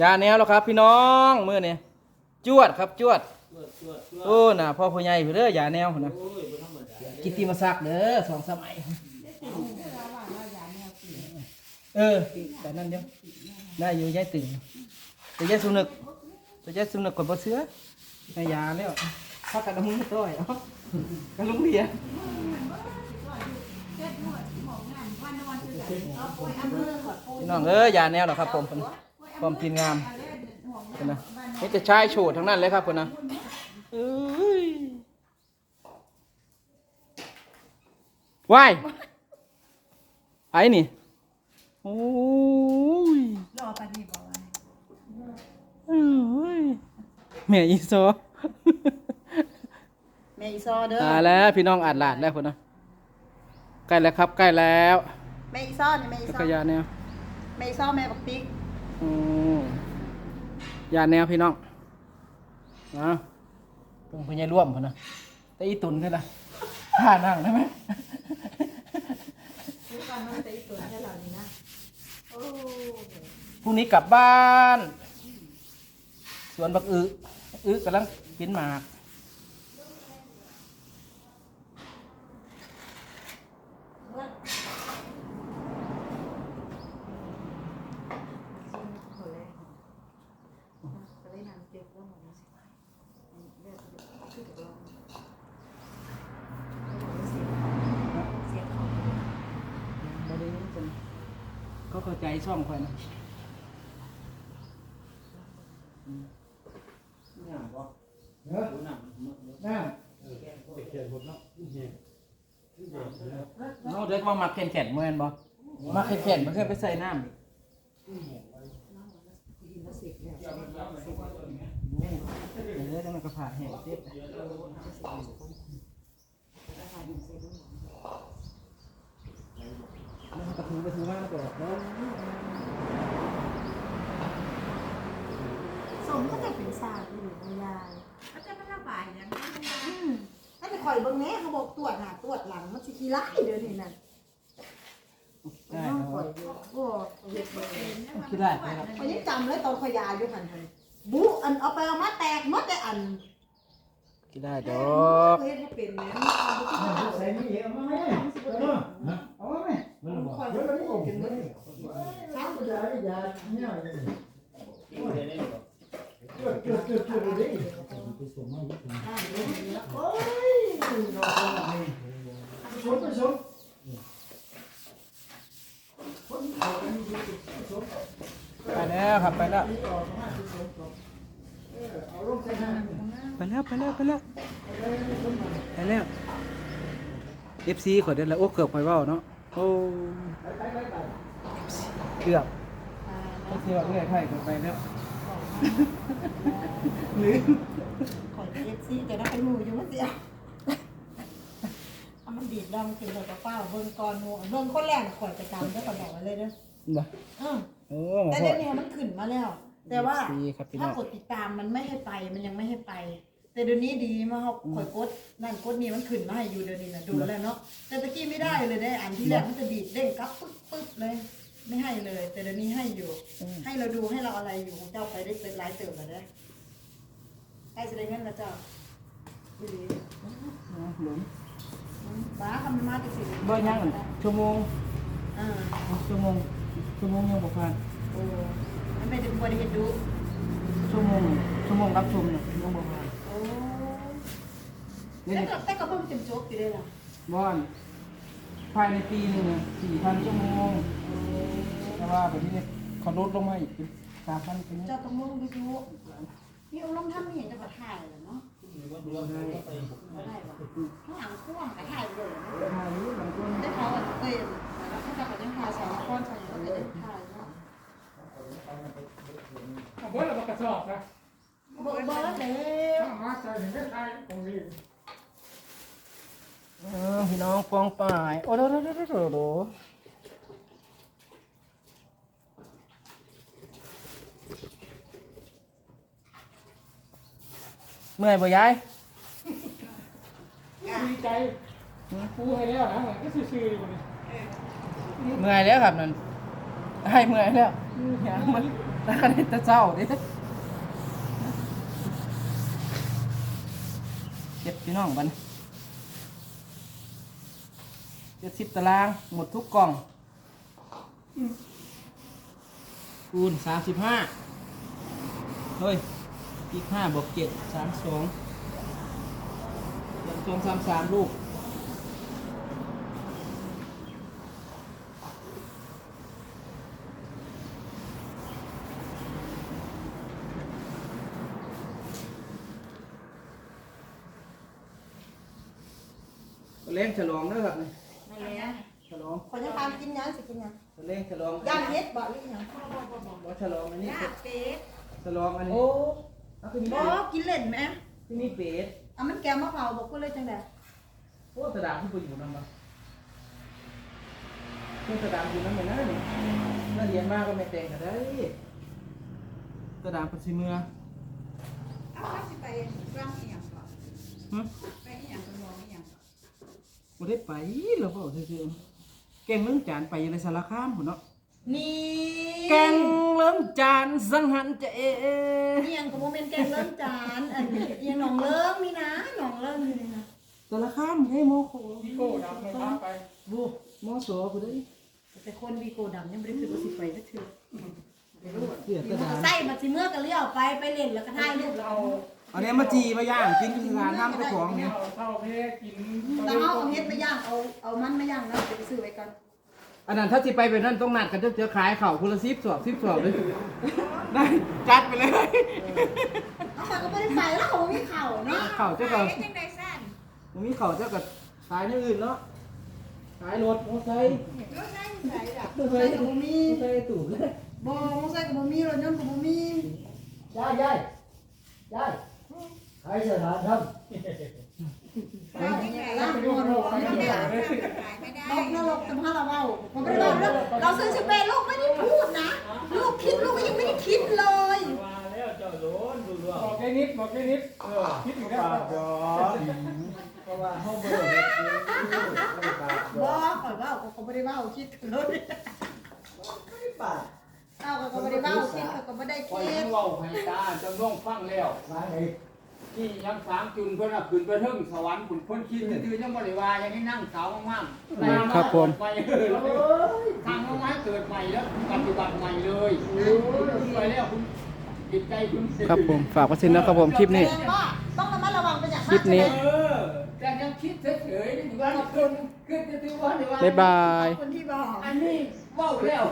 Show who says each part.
Speaker 1: ยาแนวแล้วครับ พี่น้องมื้อนี้จวดครับจวด
Speaker 2: ตรวจตรวจตรวจ
Speaker 1: โอ้น่ะพ่อผู้ใหญ่ไปเด้อยาแนวพุ่นนะ
Speaker 2: โอ้ยบ่ธรรมดา
Speaker 1: กิตติมาศักดิ์เด้อสองสมัย เออแต่นั่นเดียวได้อยู่ยายตึงแต่ยายสุนึกแต่ยายสุนึกกดบ่เสื้อให้ยาแล้วพักกันเอามือต้อยเอ้ากันลุงเรียนพี่น้องเอ้ยยาแนวเหรอครับผมผม ความทีมงามเห็นนะนี่จะชายโฉดทั้งนั้นเลยครับคนนะเอ้ยว้ายไอ้นี่โอ้ย
Speaker 3: รอปานนี้บอกว่า
Speaker 1: เอ้ยแม่อีโซ
Speaker 3: แม่อีซอเด้อ
Speaker 1: ตายแล้วพี่น้องอาดหลาดแล้วคนนะใกล้แล้วครับใกล้แล้ว
Speaker 3: แม่อีซอนี่แม่อี
Speaker 1: จั
Speaker 3: ซ
Speaker 1: ก
Speaker 3: อ
Speaker 1: รยานแนว
Speaker 3: แม่อีซอแม่บักติ๊ก
Speaker 1: อืมยานแนวพี่น้องนะต้องพญายร่วมคนนะแต่อีตุนขึ้นนะท่านั่งได้ไหม
Speaker 3: ทุกวันมันจะอีตัวแค่เหล่านี้นะโอ้
Speaker 1: พรุ่งนี้กลับบ้าน สวนบักอึอึกำลังกินหมาก
Speaker 3: โหเลยก็เลยนำเก็บแล้วหมดแล้วสิเลือดขึ้นกับเราเสียเสียของ
Speaker 1: บ่ได้ยินจัง เขาเข้าใจช่องคอยนะ
Speaker 2: น้ำบ่
Speaker 4: เนอะ
Speaker 2: ดูน้ำมันบ่
Speaker 4: น้ำไปเขียนบทเนาะเฮีย
Speaker 1: เอาเด็กมามักแข็งแข็งเมื่อนบ่มักแข็งแข็งมันเคยไปใส่น้ำ
Speaker 3: กินแล้วเสียแล้วเสียแล้วเสียแล้ว
Speaker 1: เออแล้วมันก็ผ่าแห้งเจ็บ
Speaker 3: อาหารเสียแล้ว
Speaker 1: แล้วมันก็ถูไปถูมาแล้วก็ออกแล้ว
Speaker 3: สมก็จะเป็นศาสตร์อยู่ในยาย
Speaker 5: เขาจะมาระบายอย่างนั้นนะ
Speaker 3: ถ้าจะคอยเบิ่งแม่เขาบอกตรวจหาตรวจหลังมันสิขี้ร้ายเดี๋ยวนี้นั่น
Speaker 1: ได้
Speaker 3: น้อง
Speaker 1: เนา
Speaker 3: คอยอยู่โอ้เฮ็ดเบิ่ง
Speaker 1: คิดได้ไหมครับ
Speaker 3: เขายังจำเลยตอนขยายอยู่หันหันบุอันเอาไปเอามาแตกหมดได้อัน
Speaker 1: คิดได้ดอก
Speaker 3: เฮ็ดบ่เป็นแม่
Speaker 4: ใส่นี่เอามาไหมเออเอามาไหม
Speaker 1: มันบอก
Speaker 3: คอย
Speaker 4: เดี๋ยว
Speaker 3: บ่
Speaker 4: เราไม่
Speaker 3: เป็น
Speaker 4: กิน
Speaker 3: เบิ
Speaker 4: เล
Speaker 3: ด
Speaker 4: ย
Speaker 3: ช้าบ่
Speaker 4: อย่า
Speaker 3: ได้
Speaker 4: อย่าเนี่ยเกิดเกิดเกิดเกิดเลยไปส่งมาอีกโอ้ยนองไปส่งไปส่งคนเขาอันนี้ไปส่ง
Speaker 1: ไปแล้วครับไปแล้ว
Speaker 4: ไปส่งต่อเอาลงใส่น้ำ
Speaker 1: ไปแล้วไปแล้วไปแล้วไปแล้วเอฟซีขอเดินแล้วโอ้เกือบไปว้าเนาะ โอ้เกือบเอฟซีว่าเอื้อยไผ่เกือบไปแล้วลืม
Speaker 3: คอยเอฟซีแต่ถ้าเป็นหมู่อยู่มันสิเอาเอามันดีดดังขึ้นแล้วก็เฝ้าเบิ่งก่อนหมู่เบิ่งคนแรกข่อยไปตามเด้อก็บอกไว้เลยเด้อ
Speaker 1: บ่
Speaker 3: เออ
Speaker 1: โอ้มา
Speaker 3: แต่
Speaker 1: พอ
Speaker 3: เดี๋ยวนี้มันขึ้นมาแล้ว แต่ว่า
Speaker 1: FC ครับพี่น้
Speaker 3: ถ้า
Speaker 1: อง
Speaker 3: กดติดตามมันไม่ให้ไปมันยังไม่ให้ไป แต่เดี๋ยวนี้ดีมากเขาคอยกดนั่นกดนี่มันขึ้นมาให้อยู่เดี๋ยวนี้นะดูแล้วเนาะแต่ตะกี้ไม่ได้เลยได้อันที่แรกมันจะดีดเด้งกลับปึ๊บปึ๊บเลย ไม่ให้เลย แต่เดี๋ยวนี้ให้อยู่ ให้เราดูให้เราอะไรอยู่ของเจ้าไปได้เป็นหลายเติบแล้วนะใกล้จะได้เงินแล้วเจ้าดีดี
Speaker 1: หลุม
Speaker 3: บ้าคำมาจากสิ
Speaker 1: บ่ยังชั่วโมง
Speaker 3: อ่า
Speaker 1: ชั่วโมงชั่วโมงยังบ่ผ่าน
Speaker 3: โอ้มันไม่ได้บริเห็นดู
Speaker 1: ชั่วโมงชั่วโมงรับชมเนี่ยยังบ่ผ่าน
Speaker 3: โอ้
Speaker 1: นี่
Speaker 3: แต่ก็แต่ก็เพิ่งจนจบอยู่เลยล่ะ
Speaker 1: บ้านภายในปีหนึงสี่พันชั่วโมงแต่ว่าแบบนี้เขาลดลงมาอีกเป็นสามพันเป็น
Speaker 3: เจ้าต้องลงไปดูนี่เอาลงทำไม่เห็นจะมาถ่ายเลยเนาะ
Speaker 2: ว่าดวงเขาก็ไป
Speaker 3: มาได้ปะข้างหลังพ่วงกับถ่ายเลย
Speaker 1: ถ่ายอยู่บางคน
Speaker 3: ได้เขาแบบเต็มแล้วเขาจะไปยังถ่ายสองคนใส่ก็จะได้ถ่ายเนาะ
Speaker 4: เอาเบิร์ดเรากระสอบนะ
Speaker 3: เบิร์ดเบิร์ดแล้ว
Speaker 4: มาใส่ถึงได้ทายตรงนี้
Speaker 1: เออพี่น้องฟองป่ายโอ้โหโอ้โหโอ้โหโอ้โหเมื่อยบ่ยาย
Speaker 4: ดีใจกูให้แล้วนะก็ซื่อๆอยู่นี่
Speaker 1: เมื่อยแล้วครับนั่นให้เมื่อยแล้วยางมันแล้วก็ได้แตะเจ้าดิ เจ็ดพี่น้องบันเจ็ดสิบตาราง หมดทุกกล่อง คูณสามสิบห้าเฮ้ย อีกห้าบวกเจ็ดสามสองสองสามสามลูก เล่งฉลองนะครับนี่
Speaker 3: นั่นแหละ
Speaker 1: ฉลอง
Speaker 3: ขอยังตามกินยังสิกินยัง
Speaker 1: เล่งฉลอง
Speaker 3: ย่างเฮ็ดบ่หรือหยัง
Speaker 1: บ่ฉลองอันนี้
Speaker 5: ลาบเป็ด
Speaker 1: ฉลองอันนี้
Speaker 3: โอ้
Speaker 1: เอาคือมี
Speaker 3: บ่
Speaker 1: เป็ด
Speaker 3: กินเล่นไหม
Speaker 1: คือมีเป็ด
Speaker 3: อะมันแกงมะพร้าวบอกก็เลยจังได๋
Speaker 1: โอ้ตะดามที่ไปอยู่นั่นบ่เพื่อนตะดามอยู่นั่นเหมือนนั่นนี่น่าเรียนมากก็ไม่แต่งกันได้ตะดามปัสิเมือ
Speaker 5: เอาว่าสิไปร่างอีหยังก่อน
Speaker 1: หึ
Speaker 5: ไปอีหยังก็มองอีหยังก่อน
Speaker 1: บ่ได้ไปเราเปล่าซื่อๆแกงเรื่องจานไปอยู่ในสารคามพุ่นเนาะ
Speaker 3: นี่
Speaker 1: แกงเรื่องจานสังหันจะเอ
Speaker 3: นี่ยังก็บ่แม่นแกงเลิ่มจานอันนี้ยังหนองเลิ่มนี่นะหนองเลิ่มนี่นะ
Speaker 1: สารคามให้โมโค
Speaker 2: พี่โก้ดำเลยพาไป
Speaker 1: บูโมโสกูได้
Speaker 3: แต่คนวีโกดำยังบ่ได้คือว่าสิไปจักเทื่อ
Speaker 1: เสียตะดาม
Speaker 3: ใส่บัดสิเมื่อก็เลี้ยวไปไปเล่นแล้วก็ถ่ายรูป
Speaker 2: เรา
Speaker 1: อันนี้มาจีมาย่างกินที่สถานทำเจ้าของเนี่ย
Speaker 2: เราเข้าเพกิน
Speaker 3: แต่เฮาเอาเฮ็ดมาย่างเอาเอามันมาย่างเนาะเดี๋ยวไปซื้อไว้ก่อน
Speaker 1: อันนั้นถ้าสิไปแบบนั้นต้องนัดกันจะเจอขายเข่าวคนละสิบสอบสิบสอบเลยได้จัดไปเลย
Speaker 3: เอาข้อยก็บ่ได้ไปแล้วเขาบ่มีข้าวเนาะ
Speaker 1: เข่าวเจ้า
Speaker 5: ขา
Speaker 1: ก็
Speaker 5: ยได้จังได๋ซั่น
Speaker 1: มันมีเข่าวเจ้าก็ขายอย่างอื่นเนาะขายรถมอเตอร์ไซค์
Speaker 5: รถได้อยู่ไสล่ะ
Speaker 1: มอเตอร์ไซค์มอเตอร์ไซค์ตู่เลย
Speaker 3: บ่มอไซค์ก็บ่มีรถยนต์ก็บ่มี
Speaker 4: ยายยายยาย ใครสถานท
Speaker 5: เราจังได๋
Speaker 3: ล่า
Speaker 5: ล่ะ
Speaker 3: งตัวหนู
Speaker 5: เรา
Speaker 3: นี่
Speaker 5: ไม่
Speaker 3: แห
Speaker 5: เอา
Speaker 3: ละ
Speaker 5: ขายไม่ได้
Speaker 3: ตกนรกแต่พาเราเว้าผมไม่ได้เว้าเรื่องเราซื้อสิเป็นลูกไม่ได้พูดนะ ลูกคิดลูกก็ยังไม่ได้คิดเลย
Speaker 2: มาแล้วเจ้าโดนดูด้วย
Speaker 6: บอกแค่นิดบอกแค่นิด
Speaker 2: เออ
Speaker 6: คิดอยู่แล้ว
Speaker 2: ปากย้อนเพราะว่าห้องเบอร์เฮ็ดกินปาก
Speaker 3: บ่ข่อยเว้าเขาไม่ได้เว้าคิดเลย
Speaker 2: ปาก
Speaker 3: เอาเขาก็ไม่ได้เว้าคิดเขาก็ไม่ได้
Speaker 6: คอย
Speaker 3: คิด
Speaker 6: เล่าให้ตาจำลองฟังแล้วำ
Speaker 4: มาไหน
Speaker 6: ที่ยังสามจุนเพิ่นน่ะขึ้นไปเทิงสวรรค์คุณเพิ่นคิดซื่อๆยังบ่ได้ว่ายังให้นั่งสาวมากๆครับผม ไปเลยทางมาเกิดใหม่แล้วปฏิบัติใหม่เลยไปแล้วคุณจิตใจคุณ
Speaker 1: ครับผม ฝากไว้สินะครับผม คลิปนี้
Speaker 3: แสดงว่าต้องระมัดระวังเป็นอย่าง
Speaker 1: คลิปนี้
Speaker 6: เออแต่ยังคิดเฉยๆนี่ว่าคนคือจะถือว่าได้ว่า
Speaker 1: บ๊ายบาย
Speaker 3: คนที่บอก
Speaker 6: อันนี้เว้าแล้ว